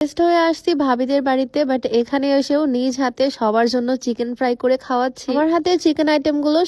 Guest হয়ে আসছি ভাবিদের বাড়িতে বাট এখানে এসেও নিজ হাতে সবার জন্য চিকেন ফ্রাই করে খাওয়াচ্ছি। আমার হাতে চিকেন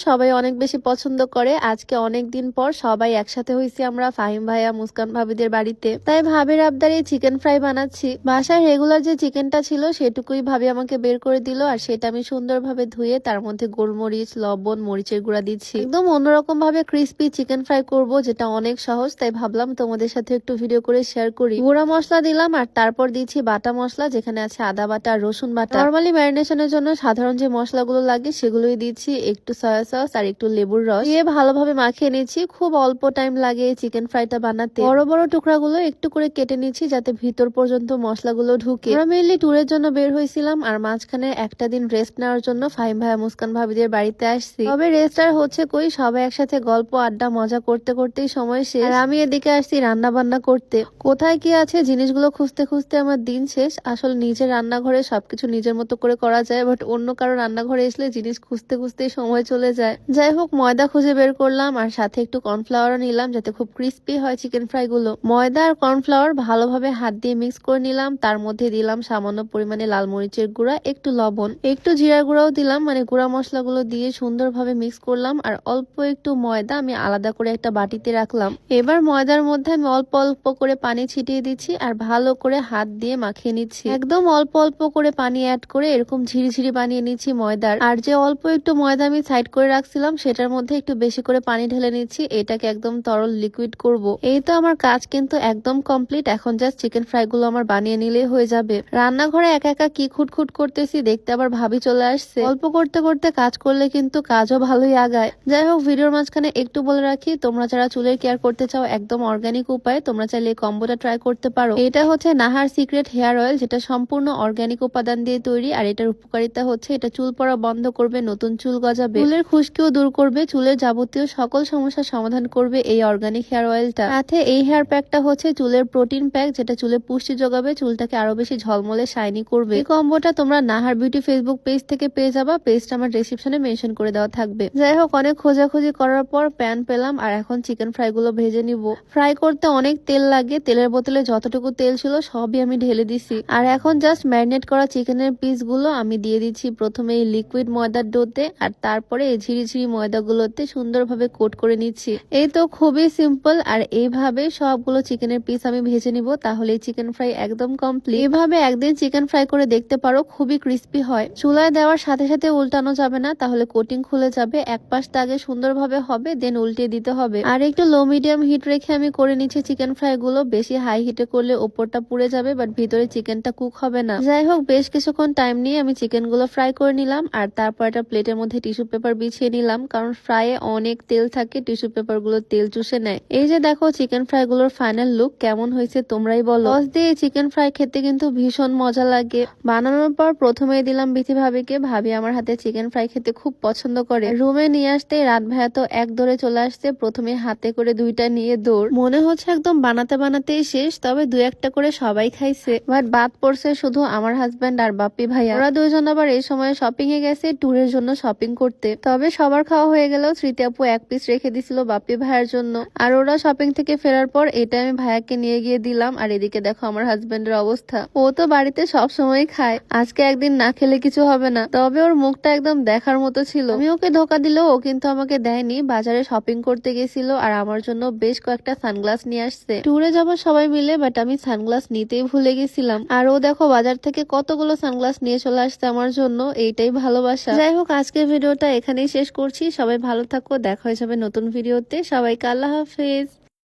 সবাই অনেক বেশি পছন্দ করে। আজকে অনেক দিন পর সবাই একসাথে হয়েছি আমরা, ফাহিম ভাইয়া ভাবিদের বাড়িতে। তাই ভাবির আবদারে চিকেন ফ্রাই বানাচ্ছি। বাসায় রেগুলার যে চিকেনটা ছিল সেটুকুই ভাবি আমাকে বের করে দিল, আর সেটা আমি সুন্দরভাবে ধুয়ে তার মধ্যে গোলমরিচ, লবণ, মরিচের গুঁড়া দিচ্ছি। একদম অন্যরকম ভাবে ক্রিস্পি চিকেন ফ্রাই করব, যেটা অনেক সহজ, তাই ভাবলাম তোমাদের সাথে একটু ভিডিও করে শেয়ার করি। গুঁড়া মশলা দিলাম, আর তারপর দিচ্ছি বাটা মশলা, যেখানে আছে আদা বাটা, রসুন বাটা। নর্মালি ম্যারিনেশনের জন্য সাধারণ যে মশলাগুলো লাগে, সেগুলোই দিচ্ছি, একটু সয়া সস আর একটু লেবুর রস। দিয়ে ভালোভাবে মাখিয়ে নিচ্ছি, খুব অল্প টাইম লাগে চিকেন ফ্রাইটা বানাতে। বড় বড় টুকরাগুলো একটু করে কেটে নিচ্ছি, যাতে ভিতর পর্যন্ত মশলাগুলো ঢুকে। আমরা মেনলি ট্যুরের জন্য বের হয়েছিলাম আর মাঝখানে একটা দিন রেস্ট নেওয়ার জন্য ফাহিম ভাইয়া মুস্কান ভাবিদের বাড়িতে আসছি। তবে রেস্ট আর হচ্ছে কই, সবাই একসাথে গল্প, আড্ডা, মজা করতে করতেই সময় শেষ। আর আমি এদিকে আসছি রান্না বান্না করতে। কোথায় কি আছে, জিনিসগুলো খুঁজতে খুঁজতে আমার দিন শেষ, আসলে নিজের রান্নাঘরে সবকিছু নিজের মতো করে করা যায় বাট অন্য কারও রান্নাঘরে আসলে জিনিস খুঁজতে খুঁজতেই সময় চলে যায়। যাই হোক, ময়দা খুঁজে বের করলাম আর সাথে একটু কর্নফ্লাওয়ারও নিলাম যাতে খুব ক্রিস্পি হয় চিকেন ফ্রাই গুলো। ময়দা আর কর্নফ্লাওয়ার ভালোভাবে হাত দিয়ে মিক্স করে নিলাম, তার মধ্যে দিলাম সামান্য পরিমাণে লাল মরিচের গুঁড়া, একটু লবণ, একটু জিরা গুঁড়াও দিলাম মানে গুঁড়া মশলাগুলো দিয়ে সুন্দরভাবে মিক্স করলাম আর অল্প একটু ময়দা আমি আলাদা করে একটা বাটিতে রাখলাম। এবার ময়দার মধ্যে আমি অল্প অল্প করে পানি ছিটিয়ে দিচ্ছি আর ভালো করে হাত দিয়ে মাখিয়ে নিচ্ছি। একদম অল্প অল্প করে পানি অ্যাড করে এরকম ঝিরিঝিরি বানিয়ে নিচ্ছি ময়দার। আর যে অল্প একটু ময়দা আমি সাইড করে রাখছিলাম, সেটার মধ্যে একটু বেশি করে পানি ঢেলে নিচ্ছি, এটাকে একদম তরল লিকুইড করব। এই তো আমার কাজ কিন্তু একদম কমপ্লিট এখন জাস্ট চিকেন ফ্রাই গুলো আমার বানিয়ে নিলেই হয়ে যাবে। রান্নাঘরে একা একা কি খুটখুট করতেছি দেখতে আবার ভাবি চলে আসছে। অল্প করতে করতে কাজ করলে কিন্তু কাজও ভালোই আগায়। যাই হোক, ভিডিওর মাঝখানে একটু বলে রাখি, তোমরা যারা চুলের কেয়ার করতে চাও, একদম অর্গানিক উপায়ে তোমরা চাইলে কম্বোটা ট্রাই করতে পারো। এটা হচ্ছে নাহার সিক্রেট হেয়ার অয়েল যেটা সম্পূর্ণ অর্গানিক উপাদান দিয়ে তৈরি, আর এটার উপকারিতা হচ্ছে এটা চুল পড়া বন্ধ করবে, নতুন চুল গজাবে। চুলের খুশকিও দূর করবে, চুলের যাবতীয় সকল সমস্যার সমাধান করবে এই অর্গানিক হেয়ার অয়েলটা সাথে এই হেয়ার প্যাকটা হচ্ছে চুলের প্রোটিন প্যাক যেটা চুলে পুষ্টি যোগাবে, চুলটাকে আরও বেশি ঝলমলে শাইনি করবে। এই কম্বোটা তোমরা নাহার বিউটি ফেসবুক পেজ থেকে পেয়ে যাবা পেজটা আমার ডেসক্রিপশনে মেনশন করে দেওয়া থাকবে। যাই হোক, অনেক খোঁজাখুঁজি করার পর প্যান পেলাম, আর এখন চিকেন ফ্রাই গুলো ভেজে নিব। ফ্রাই করতে অনেক তেল লাগে, তেলের বোতলে যতটুকু তেল ছিল সবই আমি ঢেলে দিছি। আর এখন জাস্ট ম্যারিনেট করা চিকেনের পিসগুলো আমি দিয়ে দিচ্ছি। প্রথমে এই লিকুইড ময়দার ডোতে আর তারপরে এই ঝিরি ঝিরি ময়দাগুলোতে সুন্দরভাবে কোট করে নিচ্ছি। এই তো খুবই সিম্পল আর এইভাবে সবগুলো চিকেনের পিস আমি ভেজে নিব, তাহলে চিকেন ফ্রাই একদম কমপ্লিট এইভাবে একদিন চিকেন ফ্রাই করে দেখতে পারো, খুবই ক্রিস্পি হয়। চুলায় দেওয়ার সাথে সাথে উল্টানো যাবে না, তাহলে কোটিং খুলে যাবে। এক পাশটা আগে সুন্দরভাবে হবে দেন উল্টে দিতে হবে। আর একটু লো মিডিয়াম হিট রেখে আমি করে নিচ্ছি চিকেন ফ্রাই গুলো বেশি হাই হিটে করলে ওপরটা পুড়ে যাবে বাট ভিতরে চিকেনটা কুক হবে না। যাই হোক বেশ কিছুক্ষণ টাইম নিয়ে আমি চিকেনগুলো ফ্রাই করে নিলাম, আর তারপর একটা প্লেটের মধ্যে টিস্যু পেপার বিছিয়ে নিলাম, কারণ ফ্রাইয়ে অনেক তেল থাকে টিস্যু পেপারগুলো তেল চুষে নেয়। এই যে দেখো চিকেন ফ্রাই গুলোর ফাইনাল লুক কেমন হয়েছে তোমরাই বলো। সস দিয়ে চিকেন ফ্রাই খেতে কিন্তু ভীষণ মজা লাগে। বানানোর পর প্রথমেই দিলাম বিথি ভাবিকে, ভাবি, আমার হাতে চিকেন ফ্রাই খেতে খুব পছন্দ করে। রুমে নিয়ে আসতে রাত ভাইয়া তো এক দৌড়ে চলে আসছে, প্রথমে হাতে করে দুইটা নিয়ে দৌড়। মনে হচ্ছে একদম বানাতে বানাতেই শেষ, তবে দু একটা করে সবাই খাইছে। বাট বাদ পড়ছে শুধু আমার হাজব্যান্ড আর বাপ্পি ভাইয়া। ওরা দুইজন আবার এই সময় শপিং এ গেছে ট্যুরের জন্য শপিং করতে। তবে সবার খাওয়া হয়ে গেলেও স্মৃতি আপু এক পিস রেখে দিছিল বাপ্পি ভাইয়ের জন্য। আর ওরা শপিং থেকে ফেরার পর এটা আমি ভাইয়াকে নিয়ে গিয়ে দিলাম। আর এদিকে দেখো আমার হাজবেন্ডের অবস্থা। ও তো বাড়িতে সব সময় খায়। আজকে একদিন না খেলে কিছু হবে না। তবে ওর মুখটা একদম দেখার মতো ছিল। আমি ওকে ধোকা দিলেও ও কিন্তু আমাকে দেয়নি। বাজারে শপিং করতে গেছিল। আর আমার জন্য বেশ কয়েকটা সানগ্লাস নিয়ে আসছে। ট্যুরে যাব সবাই মিলে বাট আমি সানগ্লাস নিতেই ভুলে গেছিলাম। আর ও দেখো বাজার থেকে কতগুলো সানগ্লাস নিয়ে চলে আসছে আমার জন্য, এইটাই ভালোবাসা। যাই হোক, আজকের ভিডিওটা এখানেই শেষ করছি। সবাই ভালো থাকো, দেখা হয়ে যাবে নতুন ভিডিওতে। সবাইকে আল্লাহ হাফেজ।